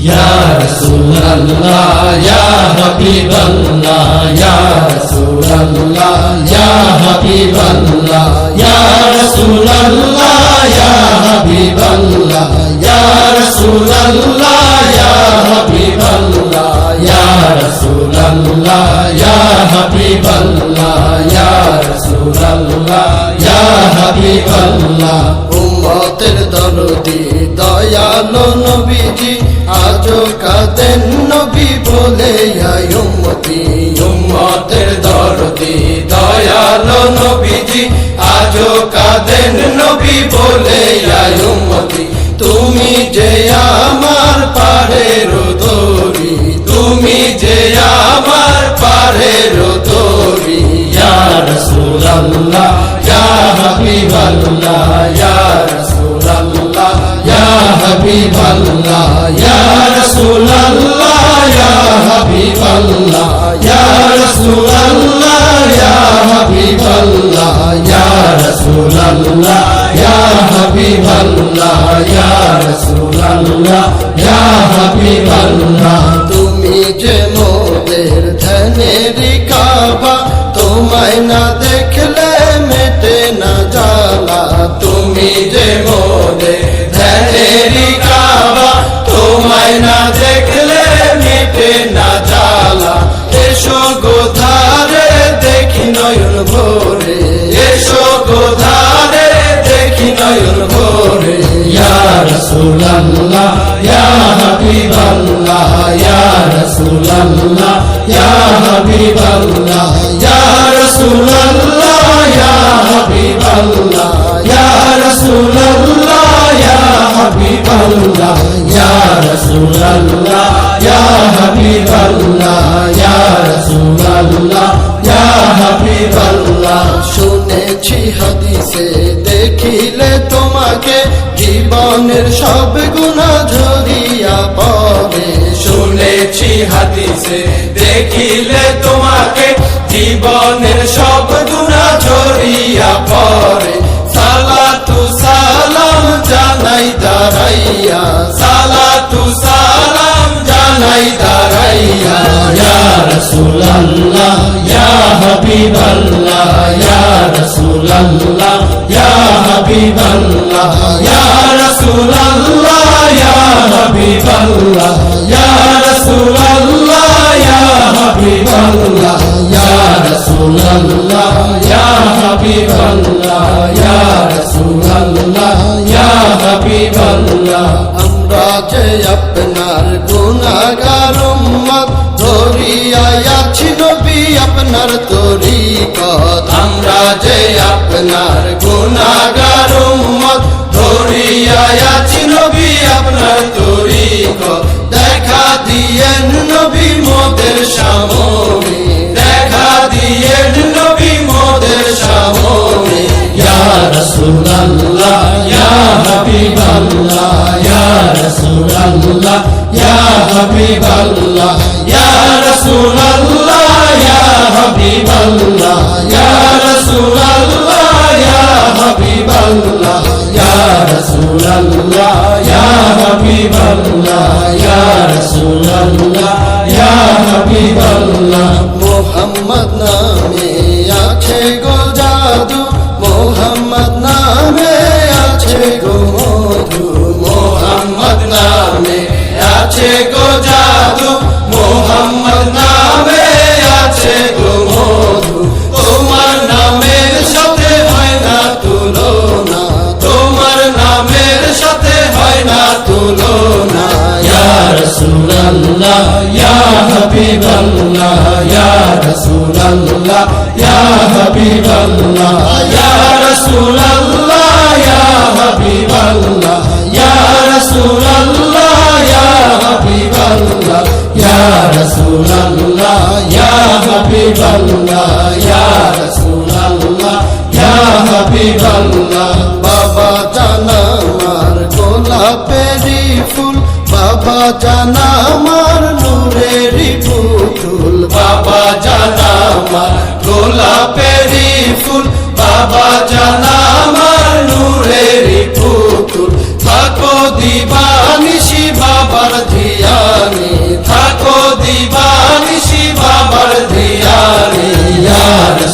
يا رسول الله يا حبيب الله يا رسول الله يا حبيب الله يا رسول الله يا حبيب الله يا رسول الله يا حبيب الله يا رسول الله يا حبيب الله يا رسول الله يا حبيب الله উম্মতের দরদি দয়ালো নবীজি কাতেন নবী বলে উম্মতি, উম্মতের দরদি, দয়ালো নবীজি আজো কাদেন নবী বলে উম্মতি, তুমি যে আমার পারের দরি তুমি যে আমার পারের তরি ইয়া রাসূলুল্লাহ, ইয়া হাবিবাল্লাহ, ইয়া রাসূলুল্লাহ, ইয়া হাবিবাল্লাহ। হাবিবাল্লাহ, ইয়া রাসূলুল্লাহ, ইয়া হাবিবাল্লাহ। তুমি যে মোদের ধনের কাবা, তোমায় না দেখলে মেটে না জ্বালা। তুমি যে মোদের ধনের কাবা ইয়া রাসূলুল্লাহ ইয়া হাবিবাল্লাহ ইয়া রাসূলুল্লাহ ইয়া হাবিবাল্লাহ ইয়া রাসূলুল্লাহ ইয়া হাবিবাল্লাহ ইয়া রাসূলুল্লাহ ইয়া হাবিবাল্লাহ ইয়া রাসূলুল্লাহ ইয়া হাবিবাল্লাহ ইয়া রাসূলুল্লাহ ইয়া হাবিবাল্লাহ শুনেছি হাদিসে দেখিলে তোমাকে জীবনের সব গুণা ঝরিয়া পড়ে শুনেছি হাদিসে, দেখিলে তোমাকে জীবনের সব গুণা ঝরিয়া পড়ে সালাতু সালাম জানাই দাঁড়াইয়া, সালাতু সালাম জানাই দাঁড়াইয়া, ইয়া রাসূলুল্লাহ, ইয়া হাবিবাল্লাহ, ইয়া রাসূলুল্লাহ, ইয়া হাবিবাল্লাহ, ইয়া রাসূলুল্লাহ, ইয়া হাবিবাল্লাহ, ইয়া রাসূলুল্লাহ, ইয়া হাবিবাল্লাহ, ইয়া রাসূলুল্লাহ, ইয়া হাবিবাল্লাহ, ইয়া রাসূলুল্লাহ, ইয়া হাবিবাল্লাহ। আমরা যে আপনার গুণাগার উম্মত ধরিয়া আছি নবী, আপনার তরিকত। আমরা যে আপনার দিয়েন নবী মোদের সামনে, দেখা দিয়েন নবী মোদের সামনে। ইয়া রাসূলুল্লাহ, ইয়া হাবিবাল্লাহ, ইয়া রাসূলুল্লাহ, ইয়া হাবিবাল্লাহ, ইয়া রাসূলুল্লাহ, ইয়া হাবিবাল্লাহ, ইয়া রাসূলুল্লাহ, ইয়া হাবিবাল্লাহ, ইয়া রাসূলুল্লাহ, ইয়া হাবিবাল্লাহ। আছে গো জাদু, মোহাম্মদ নামে আছে গো মধু। তোমার নামের সাথে হয় না তুলনা, তোমার নামের সাথে হয় না তুলনা। ইয়া রাসূলুল্লাহ, ইয়া হাবিবাল্লাহ, ইয়া রাসূলুল্লাহ, ইয়া হাবিবাল্লাহ, ইয়া রাসূলুল্লাহ, ইয়া হাবিবাল্লাহ, ইয়া হাবিবাল্লাহ বাবা বাবা জানামার নূরেরি পুতুল, বাবা জানা আমার গোলাপেরি ফুল, বাবা জানা আমার নূরেরি